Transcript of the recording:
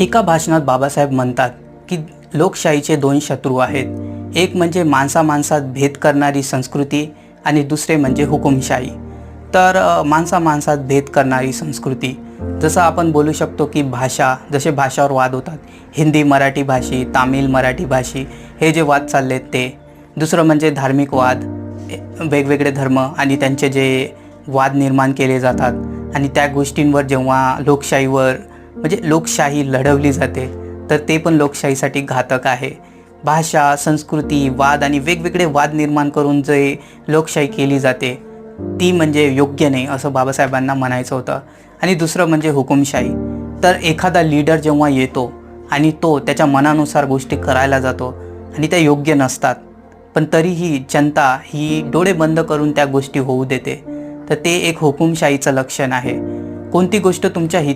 एका भाषणात बाबासाहेब म्हणतात की लोकशाहीचे दोन शत्रू आहेत. एक म्हणजे माणसा माणसात भेद करणारी संस्कृती आणि दुसरे म्हणजे हुकुमशाही. तर माणसा माणसात भेद करणारी संस्कृती. जसं आपण बोलू शकतो की भाषा जसे भाषावर वाद होतात. हिंदी मराठी भाषी तामिळ मराठी भाषी हे जे वाद चाललेत ते. दुसरं म्हणजे धार्मिक वाद वेगवेगळे धर्म आणि त्यांचे जे वाद निर्माण केले जातात. आणि त्या गोष्टींवर जेव्हा लोकशाहीवर म्हणजे लोकशाही लढवली जाते तर ते पण लोकशाहीसाठी घातक आहे. भाषा संस्कृती वाद आणि वेगवेगळे वाद निर्माण करून जे लोकशाही केली जाते ती म्हणजे योग्य नाही असं बाबासाहेबांना म्हणायचं होतं. आणि दुसरं म्हणजे हुकुमशाही. तर एखादा लीडर जेव्हा येतो आणि तो त्याच्या मनानुसार गोष्टी करायला जातो आणि त्या योग्य नसतात पण तरीही जनता ही डोळे बंद करून त्या गोष्टी होऊ देते तर ते एक हुकुमशाहीचं लक्षण आहे. कोणती गोष्ट तुमच्या हित